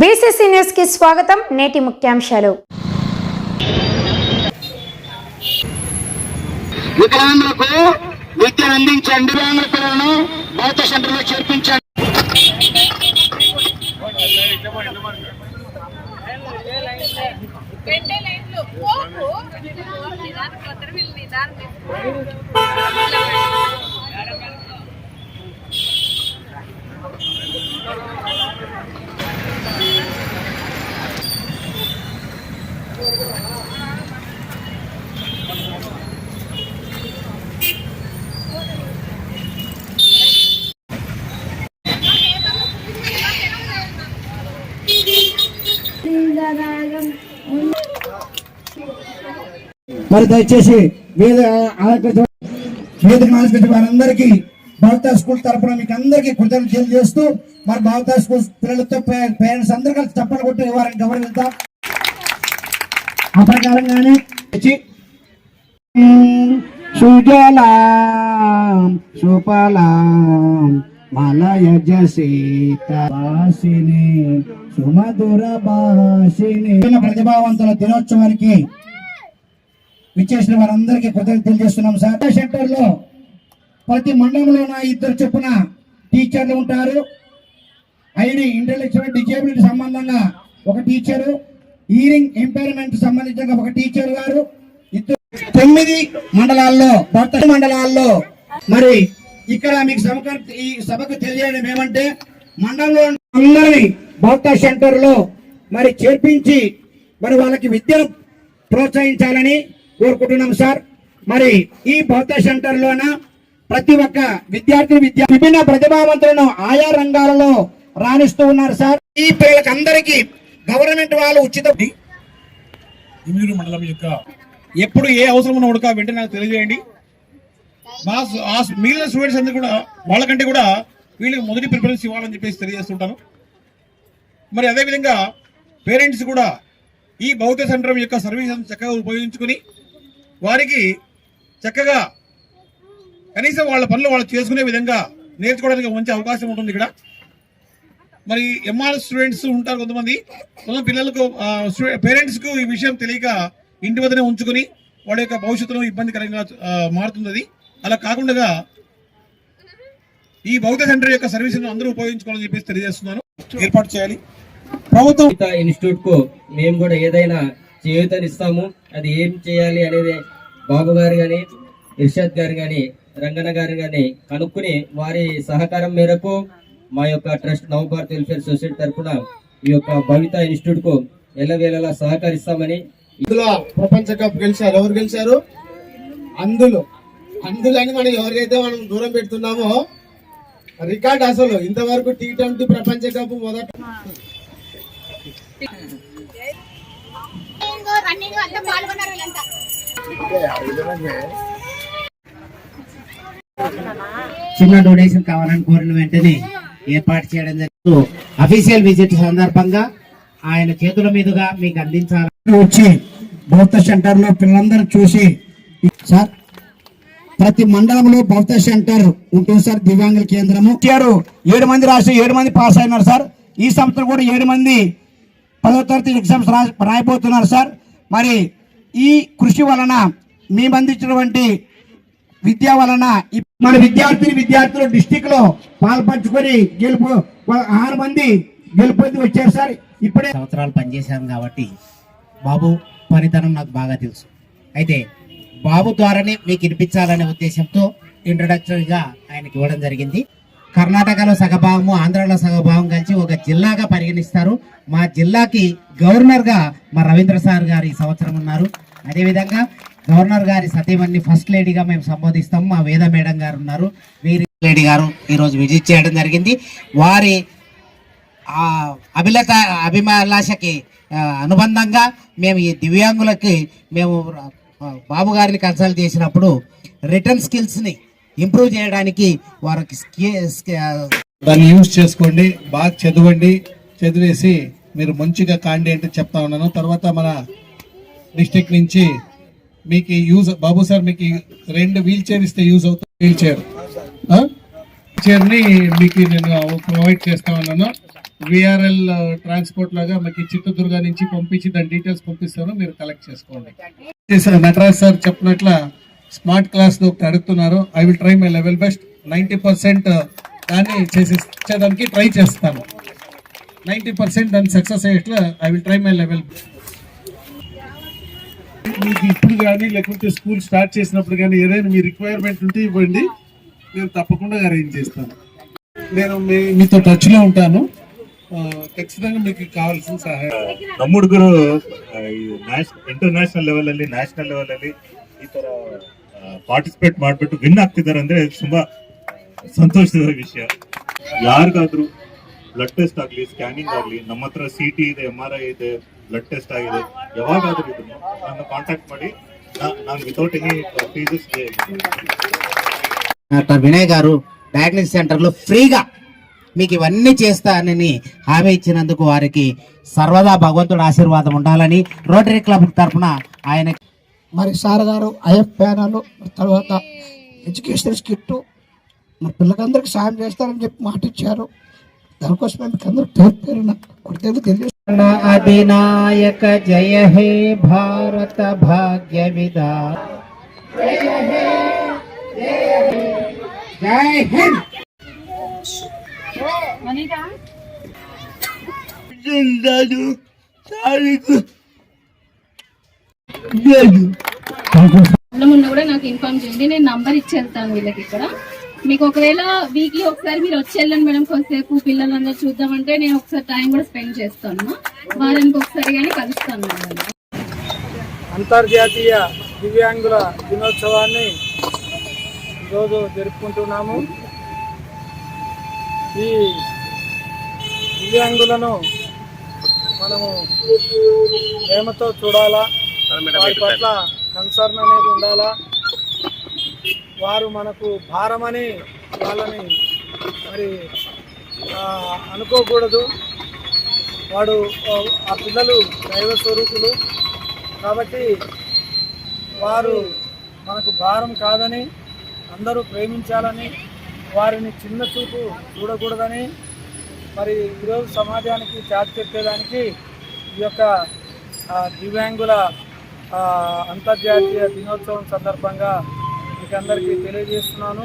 BCC న్యూస్కి స్వాగతం. నేటి ముఖ్యాంశాలు. వికలాంగులకు విద్యను అందించండి వికలాంగుల పిల్లలను భౌతిక సెంటర్లో చేర్పించండి. నిదానం పత్రం వీళ్ళు నిదానం మరి దయచేసి వేద ఆలకరించ- వేదిక వారందరికీ భవతా స్కూల్ తరఫున మీకు అందరికీ కృతజ్ఞతలు చేస్తూ మరి భవతా స్కూల్ పిల్లలతో పేరెంట్స్ అందరూ కలిసి చప్పలు కొట్టి వారిని గౌరవిద్దాం. ఆ ప్రకారంగానే వచ్చి, సుజలాం సుఫలాం మలయజ సీతాసిని సుమధుర భాషిని ప్రతిభావంతుల దినోత్సవానికి విచ్చేసిన వారందరికీ కృతజ్ఞతలు తెలియజేస్తున్నాం. సార్ సెంటర్లో ప్రతి మండలంలో నా ఇద్దరు చొప్పున టీచర్లు ఉంటారు. ఐడి ఇంటలెక్చువల్ డిజేబిలిటీ సంబంధంగా ఒక టీచరు హీరింగ్ ఎంపైర్మెంట్ సంబంధించిన ఒక టీచర్ గారు ఇద్దరు తొమ్మిది మండలాల్లో భర్త మండలాల్లో. మరి ఇక్కడ మీకు సమకర్ ఈ సభకు తెలియడం ఏమంటే మండలంలో అందరినీ భౌత సెంటర్లో మరి చేర్పించి మరి వాళ్ళకి విద్యను ప్రోత్సహించాలని కోరుకుంటున్నాం సార్. మరి ఈ బౌద్ధ సెంటర్ లోన ప్రతి ఒక్క విద్యార్థి విద్యా విభిన్న ప్రతిభావంతులను ఆయా రంగాలలో రాణిస్తూ ఉన్నారు సార్. ఈ పిల్లలకి అందరికీ గవర్నమెంట్ వాళ్ళు ఉచిత ఇమియూరు మండలం యొక్క ఎప్పుడు ఏ అవసరం ఉన్న ఉడక వెంటనే నాకు తెలియజేయండి. మా ఆ మిగిలిన స్టూడెంట్స్ అందరూ కూడా వాళ్ళకంటే కూడా వీళ్ళకి మొదటి ప్రిఫరెన్స్ ఇవ్వాలని చెప్పేసి తెలియజేస్తుంటాను. మరి అదేవిధంగా పేరెంట్స్ కూడా ఈ భౌతిక సెంటర్ యొక్క సర్వీస్ చక్కగా ఉపయోగించుకుని వారికి చక్కగా కనీసం వాళ్ళ పనులు వాళ్ళు చేసుకునే విధంగా నేర్చుకోవడానికి మంచి అవకాశం ఉంటుంది ఇక్కడ. మరి ఎంఆర్ స్టూడెంట్స్ ఉంటారు కొంతమంది. కొంతమంది పిల్లలకు పేరెంట్స్కు ఈ విషయం తెలియక ఇంటి వద్దనే ఉంచుకుని వాళ్ళ యొక్క భవిష్యత్తులో ఇబ్బందికరంగా మారుతుంది అది అలా కాకుండా ఈ భౌతిక సెంటర్ యొక్క సర్వీస్ అందరూ ఉపయోగించుకోవాలని చెప్పేసి తెలియజేస్తున్నాను. ఏర్పాటు చేయాలి. ప్రభుత్వం ఇన్స్టిట్యూట్కు మేము కూడా ఏదైనా చేయూతనిస్తాము అది ఏం చేయాలి అనేది బాబు గారు కానీ ఇర్షాద్ గారు కానీ రంగన్న గారు కానీ కనుక్కుని వారి సహకారం మేరకు మా యొక్క ట్రస్ట్ నవభారత్ వెల్ఫేర్ సొసైటీ తరఫున ఈ యొక్క భవిత ఇన్స్టిట్యూట్కు ఎల్లవేళలా సహకరిస్తామని ఇందులో ప్రపంచ కప్ గెలిచారు. ఎవరు గెలిచారు? అందులో. అందులని మనం ఎవరికైతే మనం దూరం పెడుతున్నామో రికార్డ్ అసలు. ఇంతవరకు టీ ట్వంటీ ప్రపంచ కప్ మొదట రన్నింగ్ అంతా పాల్గొన్నారు వీళ్ళంతా చిన్న డొనేషన్ కావాలని కోరిన వెంటనే ఏర్పాటు చేయడం జరిగింది. అఫీషియల్ విజిట్ సందర్భంగా ఆయన చేతుల మీదుగా మీకు అందించాలని వచ్చి బౌద్ధ సెంటర్లో పిల్లలందరూ చూసి సార్ ప్రతి మండలంలో బౌద్ధ సెంటర్ ఉంటుంది సార్ దివ్యాంగుల కేంద్రము. ఇచ్చారు ఏడు మంది రాసి ఏడు మంది పాస్ అయినారు సార్. ఈ సంవత్సరం కూడా ఏడు మంది పదో తరగతి ఎగ్జామ్స్ రాయబోతున్నారు సార్. మరి ఈ కృషి వలన మేము అందించినటువంటి విద్య వలన మన విద్యార్థిని విద్యార్థులు డిస్టిక్లో పాల్పంచుకొని గెలుపు ఆరు మంది గెలుపొంది వచ్చారు సార్. ఇప్పుడే సంవత్సరాలు పనిచేశాను కాబట్టి బాబు పనితనం నాకు బాగా తెలుసు. అయితే బాబు ద్వారానే మీకు వినిపించాలనే ఉద్దేశంతో ఇంట్రొడక్టరీగా ఆయనకి ఇవ్వడం జరిగింది. కర్ణాటకలో సగభాగము ఆంధ్రలో సగభాగం కలిసి జిల్లాగా పరిగణిస్తారు. మా జిల్లాకి గవర్నర్గా మా రవీంద్ర సార్ గారు ఈ సంవత్సరం ఉన్నారు. అదేవిధంగా గవర్నర్ గారి సతీమణి ఫస్ట్ లేడీగా మేము సంబోధిస్తాము మా వేద మేడం గారు ఉన్నారు. వీరి లేడీ గారు ఈరోజు విజిట్ చేయడం జరిగింది. వారి అభిలత అభిమాలాషకి అనుబంధంగా మేము ఈ దివ్యాంగులకి మేము బాబు గారిని కన్సల్ట్ చేసినప్పుడు రిటర్న్ స్కిల్స్ని ఇంప్రూవ్ చేయడానికి వారికి స్కి- దాన్ని యూజ్ చేసుకోండి బాగా చదవండి. చదివేసి మీరు మంచిగా కాండి అంటే చెప్తా ఉన్నాను. తర్వాత మన డిస్టిక్ నుంచి మీకు యూజ్ బాబు సార్ మీకు రెండు వీల్ చైర్ ఇస్తే యూజ్ అవుతుంది వీల్ చైర్ చైర్ని మీకు నేను ప్రొవైడ్ చేస్తా ఉన్నాను. విఆర్ఎల్ ట్రాన్స్పోర్ట్ uh, లాగా మీకు చిత్తూరుగా నుంచి పంపించి దాని డీటెయిల్స్ పంపిస్తాను. మీరు కలెక్ట్ చేసుకోండి. సార్ నటరాజ్ సార్ చెప్పినట్ల స్మార్ట్ క్లాస్ ఒకటి అడుగుతున్నారు. I will try my level best ninety percent దాన్ని చేసి ఇచ్చేదానికి ట్రై చేస్తాను నైంటీ పర్సెంట్ దాన్ని success అయ్యేట్లా I will try my level మీకు ఇప్పుడు కానీ లేకుంటే స్కూల్ స్టార్ట్ చేసినప్పుడు కానీ ఏదైనా మీ రిక్వైర్మెంట్ ఉంటే ఇవ్వండి నేను తప్పకుండా అరేంజ్ చేస్తాను నేను మీ- మీతో టచ్ లో ఉంటాను ఆ, ఖచ్చితంగా మీకు కావాల్సిన సహాయం ನಮ್ಮುಡುಗರು ಇಂಟರ್ನ್ಯಾಷನಲ್ ಲೆವೆಲ್ ಅಲ್ಲಿ ನ್ಯಾಷನಲ್ ಲೆವೆಲ್ ಅಲ್ಲಿ ಈ ತರ ಪಾರ್ಟಿಸಿಪೇಟ್ ಮಾಡ್ಬಿಟ್ಟು ವಿನ್ ಆಗ್ತಿದ್ದಾರೆ ಅಂದ್ರೆ ತುಂಬಾ ಸಂತೋಷದ ವಿಷಯ ಯಾರಿಗಾದ್ರೂ ಬ್ಲಡ್ ಟೆಸ್ಟ್ ಆಗ್ಲಿ ಸ್ಕ್ಯಾನಿಂಗ್ ಆಗ್ಲಿ ನಮ್ಮ ಹತ್ರ ಸಿ ಟಿ ಇದೆ ಎಂ ಆರ್ ಐ ಇದೆ ಬ್ಲಡ್ ಟೆಸ್ಟ್ ಆಗಿದೆ ಯಾವಾಗಾದ್ರೂ ಇದನ್ನು ನನ್ನ ಕಾಂಟ್ಯಾಕ್ಟ್ ಮಾಡಿ ನಾ- ನಾನು without any fees doctor Vinay garu diagnosis సెంటర్లో ఫ్రీగా మీకు ఇవన్నీ చేస్తానని హామీ ఇచ్చినందుకు వారికి సర్వదా భగవంతుడు ఆశీర్వాదం ఉండాలని రోటరీ క్లబ్ తరఫున ఆయన మరి సార్ గారు ఐఎఫ్ ప్యానల్ తర్వాత ఎడ్యుకేషన్ కిట్ మరి పిల్లలందరికీ సాయం చేస్తారని చెప్పి మాట ఇచ్చారు దానికోసం మీకు అందరూ పేరు పేరున కొడితే తెలియజేస్తాను అధినాయక జయ హే భారత భాగ్య విదా హింద్ కూడా నాకు ఇన్ఫార్మ్ చేయండి నేను నంబర్ ఇచ్చి వెళ్తాను వీళ్ళకి ఇక్కడ. మీకు ఒకవేళ వీక్లీ ఒకసారి మీరు వచ్చి వెళ్ళండి మేడం కొంతసేపు పిల్లలందరూ చూద్దామంటే నేను ఒకసారి టైం కూడా స్పెండ్ చేస్తాను. వారానికి ఒకసారి కానీ కలుస్తాను మేడం. అంతర్జాతీయ దివ్యాంగుల దినోత్సవాన్ని ఈరోజు జరుపుకుంటున్నాము. ఈ దివ్యాంగులను మనము ప్రేమతో చూడాలా వారి పట్ల కన్సర్న్ అనేది ఉండాలా వారు మనకు భారమని వాళ్ళని మరి అనుకోకూడదు. వాడు ఆ, పిల్లలు దైవ స్వరూపులు. కాబట్టి వారు మనకు భారం కాదని అందరూ ప్రేమించాలని వారిని చిన్న చూపు చూడకూడదని మరి ఈరోజు సమాజానికి చాటి చెప్పేదానికి ఈ యొక్క దివ్యాంగుల అంతర్జాతీయ దినోత్సవం సందర్భంగా మీకు అందరికీ తెలియజేస్తున్నాను.